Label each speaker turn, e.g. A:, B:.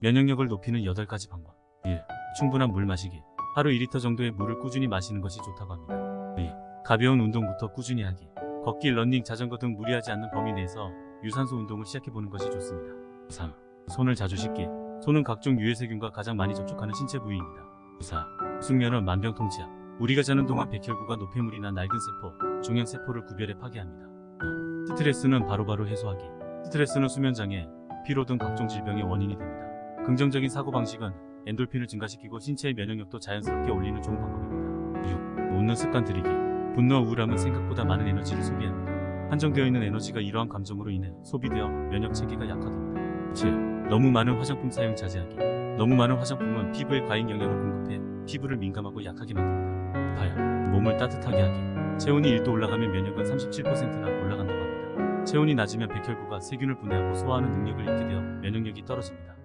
A: 면역력을 높이는 8가지 방법 1. 충분한 물 마시기 하루 2리터 정도의 물을 꾸준히 마시는 것이 좋다고 합니다 2. 가벼운 운동부터 꾸준히 하기 걷기, 러닝, 자전거 등 무리하지 않는 범위 내에서 유산소 운동을 시작해보는 것이 좋습니다 3. 손을 자주 씻기 손은 각종 유해세균과 가장 많이 접촉하는 신체 부위입니다 4. 숙면은 만병통치약 우리가 자는 동안 백혈구가 노폐물이나 낡은 세포, 종양세포를 구별해 파괴합니다. 스트레스는 바로바로 해소하기. 스트레스는 수면장애, 피로 등 각종 질병의 원인이 됩니다. 긍정적인 사고방식은 엔돌핀을 증가시키고 신체의 면역력도 자연스럽게 올리는 좋은 방법입니다. 6. 웃는 습관 들이기. 분노와 우울함은 생각보다 많은 에너지를 소비합니다. 한정되어 있는 에너지가 이러한 감정으로 인해 소비되어 면역 체계가 약화됩니다. 7. 너무 많은 화장품 사용 자제하기. 너무 많은 화장품은 피부에 과잉 영향을 공급해 피부를 민감하고 약하게 만듭니다. 8. 몸을 따뜻하게 하기. 체온이 1도 올라가면 면역은 37%나 올라간다고 합니다. 체온이 낮으면 백혈구가 세균을 분해하고 소화하는 능력을 잃게 되어 면역력이 떨어집니다.